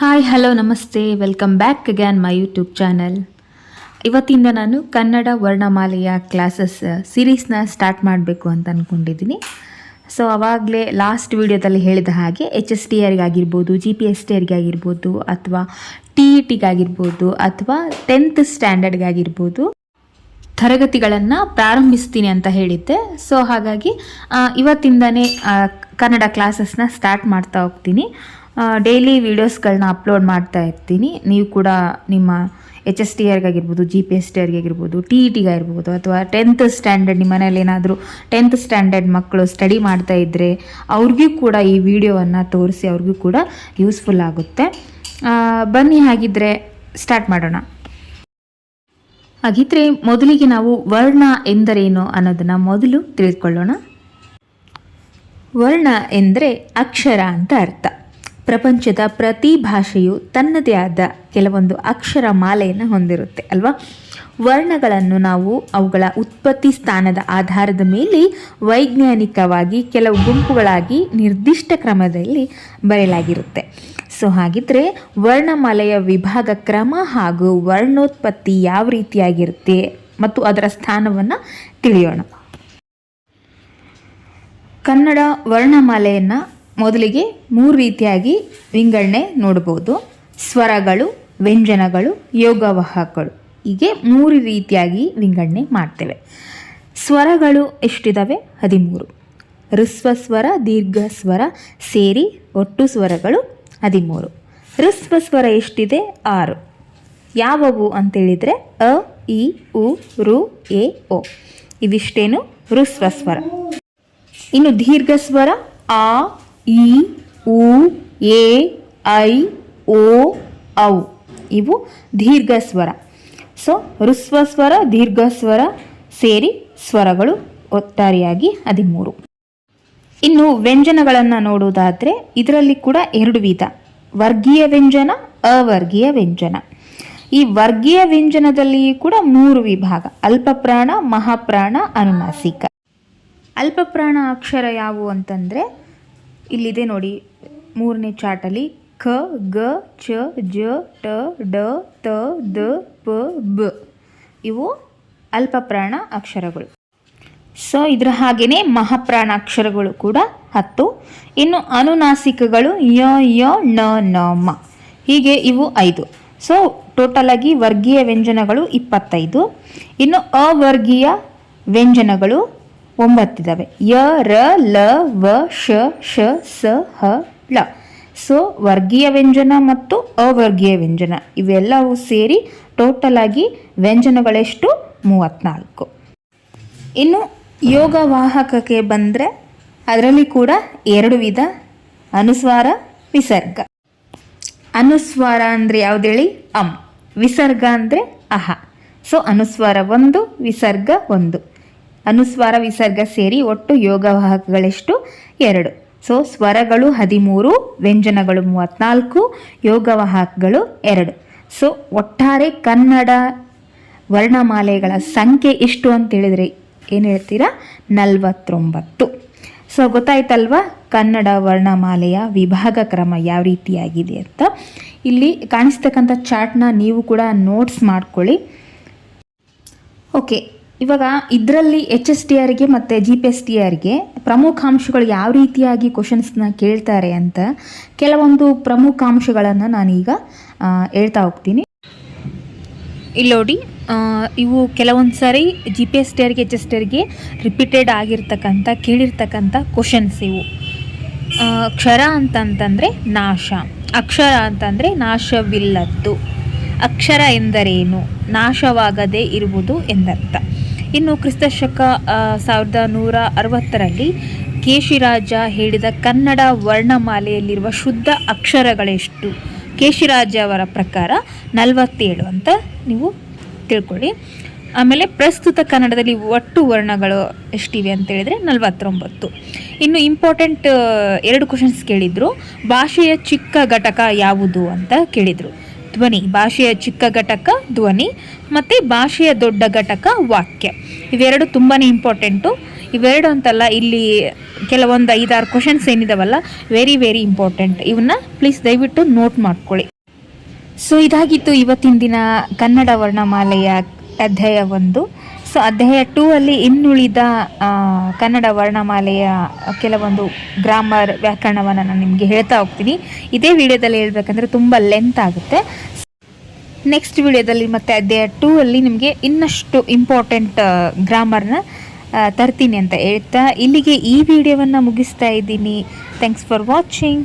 Hi hello namaste welcome back again my YouTube channel ಇವತ್ತಿಂದ ನಾನು ಕನ್ನಡ ವರ್ಣಮಾಲೆಯ ಕ್ಲಾಸಸ್ ಸೀರೀಸ್ನ ಸ್ಟಾರ್ಟ್ ಮಾಡಬೇಕು ಅಂತ ಅಂದ್ಕೊಂಡಿದ್ದೀನಿ ಸೊ ಅವಾಗಲೇ ಲಾಸ್ಟ್ ವಿಡಿಯೋದಲ್ಲಿ ಹೇಳಿದ ಹಾಗೆ ಎಚ್ ಎಸ್ ಟಿ ಆರ್ಗಾಗಿರ್ಬೋದು ಜಿ ಪಿ ಎಸ್ ಟಿ ಆರ್ಗಾಗಿರ್ಬೋದು ಅಥವಾ ಟಿ ಇ ಟಿಗಾಗಿರ್ಬೋದು ಅಥವಾ ಟೆಂತ್ ಸ್ಟ್ಯಾಂಡರ್ಡ್ಗಾಗಿರ್ಬೋದು ತರಗತಿಗಳನ್ನು ಪ್ರಾರಂಭಿಸ್ತೀನಿ ಅಂತ ಹೇಳಿದ್ದೆ. ಸೊ ಹಾಗಾಗಿ ಇವತ್ತಿಂದನೇ ಕನ್ನಡ ಕ್ಲಾಸಸ್ನ ಸ್ಟಾರ್ಟ್ ಮಾಡ್ತಾ ಹೋಗ್ತೀನಿ. ಡೈಲಿ ವೀಡಿಯೋಸ್ಗಳನ್ನ ಅಪ್ಲೋಡ್ ಮಾಡ್ತಾ ಇರ್ತೀನಿ. ನೀವು ಕೂಡ ನಿಮ್ಮ ಎಚ್ ಎಸ್ ಟಿ ಆರ್ಗಾಗಿರ್ಬೋದು ಜಿ ಪಿ ಎಸ್ ಟಿ ಆರ್ಗಾಗಿರ್ಬೋದು ಟಿ ಇ ಟಿಗಾಗಿರ್ಬೋದು ಅಥವಾ ಟೆಂತ್ ಸ್ಟ್ಯಾಂಡರ್ಡ್ ನಿಮ್ಮ ಮನೇಲಿ ಏನಾದರೂ ಟೆಂತ್ ಸ್ಟ್ಯಾಂಡರ್ಡ್ ಮಕ್ಕಳು ಸ್ಟಡಿ ಮಾಡ್ತಾ ಇದ್ದರೆ ಅವ್ರಿಗೂ ಕೂಡ ಈ ವಿಡಿಯೋವನ್ನು ತೋರಿಸಿ ಅವ್ರಿಗೂ ಕೂಡ ಯೂಸ್ಫುಲ್ ಆಗುತ್ತೆ. ಬನ್ನಿ ಹಾಗಿದ್ರೆ ಸ್ಟಾರ್ಟ್ ಮಾಡೋಣ. ಹಾಗಿದ್ರೆ ಮೊದಲಿಗೆ ನಾವು ವರ್ಣ ಎಂದರೇನು ಅನ್ನೋದನ್ನು ಮೊದಲು ತಿಳಿದುಕೊಳ್ಳೋಣ. ವರ್ಣ ಎಂದರೆ ಅಕ್ಷರ ಅಂತ ಅರ್ಥ. ಪ್ರಪಂಚದ ಪ್ರತಿ ಭಾಷೆಯು ತನ್ನದೇ ಆದ ಕೆಲವೊಂದು ಅಕ್ಷರ ಮಾಲೆಯನ್ನು ಹೊಂದಿರುತ್ತೆ, ಅಲ್ವಾ? ವರ್ಣಗಳನ್ನು ನಾವು ಅವುಗಳ ಉತ್ಪತ್ತಿ ಸ್ಥಾನದ ಆಧಾರದ ಮೇಲೆ ವೈಜ್ಞಾನಿಕವಾಗಿ ಕೆಲವು ಗುಂಪುಗಳಾಗಿ ನಿರ್ದಿಷ್ಟ ಕ್ರಮದಲ್ಲಿ ಬರೆಯಲಾಗಿರುತ್ತೆ. ಸೊ, ಹಾಗಿದ್ರೆ ವರ್ಣಮಾಲೆಯ ವಿಭಾಗ ಕ್ರಮ ಹಾಗೂ ವರ್ಣೋತ್ಪತ್ತಿ ಯಾವ ರೀತಿಯಾಗಿರುತ್ತೆ ಮತ್ತು ಅದರ ಸ್ಥಾನವನ್ನು ತಿಳಿಯೋಣ. ಕನ್ನಡ ವರ್ಣಮಾಲೆಯನ್ನು ಮೊದಲಿಗೆ ಮೂರು ರೀತಿಯಾಗಿ ವಿಂಗಡಣೆ ನೋಡ್ಬೋದು ಸ್ವರಗಳು, ವ್ಯಂಜನಗಳು, ಯೋಗವಾಹಕಗಳು. ಹೀಗೆ ಮೂರು ರೀತಿಯಾಗಿ ವಿಂಗಡಣೆ ಮಾಡ್ತೇವೆ. ಸ್ವರಗಳು ಎಷ್ಟಿದಾವೆ? ಹದಿಮೂರು. ಋಸ್ವ ಸ್ವರ, ದೀರ್ಘ ಸ್ವರ ಸೇರಿ ಒಟ್ಟು ಸ್ವರಗಳು ಹದಿಮೂರು. ಋಸ್ವ ಸ್ವರ ಎಷ್ಟಿದೆ? ಆರು. ಯಾವವು ಅಂತೇಳಿದರೆ ಅ, ಇ, ಉ, ರು, ಎ ಒ ಇವಿಷ್ಟೇನು ಋಸ್ವ ಸ್ವರ. ಇನ್ನು ದೀರ್ಘ ಸ್ವರ, ಆ ಇ, ಉ, ಎ, ಐ, ಓ, ಔ. ಇವು ದೀರ್ಘ ಸ್ವರ ಸೊ ಋಸ್ವ ಸ್ವರ ದೀರ್ಘ ಸ್ವರ ಸೇರಿ ಸ್ವರಗಳು ಒಟ್ಟಾರೆಯಾಗಿ ಹದಿಮೂರು. ಇನ್ನು ವ್ಯಂಜನಗಳನ್ನು ನೋಡುವುದಾದರೆ ಇದರಲ್ಲಿ ಕೂಡ ಎರಡು ವಿಧ. ವರ್ಗೀಯ ವ್ಯಂಜನ, ಅವರ್ಗೀಯ ವ್ಯಂಜನ. ಈ ವರ್ಗೀಯ ವ್ಯಂಜನದಲ್ಲಿ ಕೂಡ ಮೂರು ವಿಭಾಗ. ಅಲ್ಪಪ್ರಾಣ, ಮಹಾಪ್ರಾಣ, ಅನುನಾಸಿಕ. ಅಲ್ಪಪ್ರಾಣ ಅಕ್ಷರ ಯಾವುವು ಅಂತಂದರೆ ಇಲ್ಲಿದೆ ನೋಡಿ. ಮೂರನೇ ಚಾರ್ಟಲ್ಲಿ ಖ ಗ, ಚ, ಜ, ಟ, ಡ, ತ, ದ, ಪ, ಬ. ಇವು ಅಲ್ಪಪ್ರಾಣ ಅಕ್ಷರಗಳು. ಸೊ ಇದರ ಹಾಗೆಯೇ ಮಹಾಪ್ರಾಣ ಅಕ್ಷರಗಳು ಕೂಡ ಹತ್ತು. ಇನ್ನು ಅನುನಾಸಿಕಗಳು ಯ ಯ ನ ನ, ಮ. ಹೀಗೆ ಇವು ಐದು. ಸೊ ಟೋಟಲ್ ಆಗಿ ವರ್ಗೀಯ ವ್ಯಂಜನಗಳು ಇಪ್ಪತ್ತೈದು. ಇನ್ನು ಅವರ್ಗೀಯ ವ್ಯಂಜನಗಳು ಒಂಬತ್ತಿದ್ದಾವೆ ಯ, ರ, ಲ, ವ, ಶ ಶ, ಸ, ಹ, ಳ. ಸೊ, ವರ್ಗೀಯ ವ್ಯಂಜನ ಮತ್ತು ಅವರ್ಗೀಯ ವ್ಯಂಜನ. ಇವೆಲ್ಲವೂ ಸೇರಿ ಟೋಟಲ್ ಆಗಿ ವ್ಯಂಜನಗಳೆಷ್ಟು? ಮೂವತ್ತ್ನಾಲ್ಕು ಇನ್ನು ಯೋಗವಾಹಕಕ್ಕೆ ಬಂದರೆ ಅದರಲ್ಲಿ ಕೂಡ ಎರಡು ವಿಧ. ಅನುಸ್ವಾರ, ವಿಸರ್ಗ. ಅನುಸ್ವಾರ ಅಂದರೆ ಯಾವುದೇಳಿ? ಅಂ. ವಿಸರ್ಗ ಅಂದರೆ ಅಹ. ಸೊ, ಅನುಸ್ವಾರ ಒಂದು, ವಿಸರ್ಗ ಒಂದು. ಅನುಸ್ವಾರ ವಿಸರ್ಗ ಸೇರಿ ಒಟ್ಟು ಯೋಗವಾಹಕಗಳೆಷ್ಟು ಎರಡು. ಸೊ, ಸ್ವರಗಳು ಹದಿಮೂರು, ವ್ಯಂಜನಗಳು ಮೂವತ್ತ್ನಾಲ್ಕು ಯೋಗವಾಹಕಗಳು ಎರಡು. ಸೊ, ಒಟ್ಟಾರೆ ಕನ್ನಡ ವರ್ಣಮಾಲೆಗಳ ಸಂಖ್ಯೆ ಎಷ್ಟು ಅಂತ ಹೇಳಿದ್ರೆ ಏನು ಹೇಳ್ತೀರಾ? ನಲವತ್ತೊಂಬತ್ತು. ಸೊ, ಗೊತ್ತಾಯ್ತಲ್ವಾ? ಕನ್ನಡ ವರ್ಣಮಾಲೆಯ ವಿಭಾಗ ಕ್ರಮ ಯಾವ ರೀತಿಯಾಗಿದೆ ಅಂತ. ಇಲ್ಲಿ ಕಾಣಿಸ್ತಕ್ಕಂಥ ಚಾರ್ಟ್ನ ನೀವು ಕೂಡ ನೋಟ್ಸ್ ಮಾಡ್ಕೊಳ್ಳಿ. ಓಕೆ. ಇವಾಗ ಇದರಲ್ಲಿ ಎಚ್ ಎಸ್ ಟಿ ಆರ್ಗೆ ಮತ್ತು ಜಿ ಪಿ ಎಸ್ ಟಿ ಆರ್ಗೆ ಪ್ರಮುಖಾಂಶಗಳು ಯಾವ ರೀತಿಯಾಗಿ ಕ್ವಶನ್ಸ್ನ ಕೇಳ್ತಾರೆ ಅಂತ ಕೆಲವೊಂದು ಪ್ರಮುಖ ಅಂಶಗಳನ್ನು ನಾನೀಗ ಹೇಳ್ತಾ ಹೋಗ್ತೀನಿ. ಇಲ್ಲಿ ನೋಡಿ ಇವು ಕೆಲವೊಂದು ಸಾರಿ ಜಿ ಪಿ ಎಸ್ ಟಿ ಆರ್ಗೆ ಎಚ್ ಎಸ್ ಟಿ ಆರ್ಗೆ ರಿಪೀಟೆಡ್ ಆಗಿರ್ತಕ್ಕಂಥ, ಕೇಳಿರ್ತಕ್ಕಂಥ ಕ್ವಶನ್ಸ್ ಇವು. ಕ್ಷರ ಅಂತಂತಂದರೆ ನಾಶ. ಅಕ್ಷರ ಅಂತಂದರೆ ನಾಶವಿಲ್ಲದ್ದು. ಅಕ್ಷರ ಎಂದರೇನು? ನಾಶವಾಗದೇ ಇರುವುದು ಎಂದರ್ಥ. ಇನ್ನು ಕ್ರಿಸ್ತ ಶಕ ಸಾವಿರದ ನೂರ ಅರವತ್ತರಲ್ಲಿ ಕೇಶಿರಾಜ ಹೇಳಿದ ಕನ್ನಡ ವರ್ಣಮಾಲೆಯಲ್ಲಿರುವ ಶುದ್ಧ ಅಕ್ಷರಗಳೆಷ್ಟು? ಕೇಶಿರಾಜ ಅವರ ಪ್ರಕಾರ ನಲವತ್ತೇಳು ಅಂತ ನೀವು ತಿಳ್ಕೊಳ್ಳಿ. ಆಮೇಲೆ ಪ್ರಸ್ತುತ ಕನ್ನಡದಲ್ಲಿ ಒಟ್ಟು ವರ್ಣಗಳು ಎಷ್ಟಿವೆ ಅಂತ ಹೇಳಿದರೆ ನಲವತ್ತೊಂಬತ್ತು. ಇನ್ನು ಇಂಪಾರ್ಟೆಂಟ್ ಎರಡು ಕ್ವಶನ್ಸ್ ಕೇಳಿದರು. ಭಾಷೆಯ ಚಿಕ್ಕ ಘಟಕ ಯಾವುದು ಅಂತ ಕೇಳಿದರು. ಧ್ವನಿ, ಭಾಷೆಯ ಚಿಕ್ಕ ಘಟಕ ಧ್ವನಿ ಮತ್ತು ಭಾಷೆಯ ದೊಡ್ಡ ಘಟಕ ವಾಕ್ಯ. ಇವೆರಡು ತುಂಬಾ ಇಂಪಾರ್ಟೆಂಟು ಇವೆರಡು ಅಂತಲ್ಲ ಇಲ್ಲಿ ಕೆಲವೊಂದು ಐದಾರು ಕ್ವಶನ್ಸ್ ಏನಿದಾವಲ್ಲ ವೆರಿ ವೆರಿ ಇಂಪಾರ್ಟೆಂಟ್ ಇವನ್ನ ಪ್ಲೀಸ್ ದಯವಿಟ್ಟು ನೋಟ್ ಮಾಡ್ಕೊಳ್ಳಿ. ಸೊ ಇದಾಗಿತ್ತು ಇವತ್ತಿನ ದಿನ ಕನ್ನಡ ವರ್ಣಮಾಲೆಯ ಅಧ್ಯಾಯ ಒಂದು. ಸೊ ಅಧ್ಯಾಯ ಟೂ ಅಲ್ಲಿ ಇನ್ನುಳಿದ ಕನ್ನಡ ವರ್ಣಮಾಲೆಯ ಕೆಲವೊಂದು ಗ್ರಾಮರ್ ವ್ಯಾಕರಣವನ್ನು ನಾನು ನಿಮಗೆ ಹೇಳ್ತಾ ಹೋಗ್ತೀನಿ. ಇದೇ ವಿಡಿಯೋದಲ್ಲಿ ಹೇಳ್ಬೇಕಂದ್ರೆ ತುಂಬ ಲೆಂತ್ ಆಗುತ್ತೆ. ನೆಕ್ಸ್ಟ್ ವಿಡಿಯೋದಲ್ಲಿ ಮತ್ತೆ ಅಧ್ಯಾಯ ಟೂ ಅಲ್ಲಿ ನಿಮಗೆ ಇನ್ನಷ್ಟು ಇಂಪಾರ್ಟೆಂಟ್ ಗ್ರಾಮರ್ನ ತರ್ತೀನಿ ಅಂತ ಹೇಳ್ತಾ ಇಲ್ಲಿಗೆ ಈ ವಿಡಿಯೋವನ್ನು ಮುಗಿಸ್ತಾ ಇದ್ದೀನಿ. Thanks for watching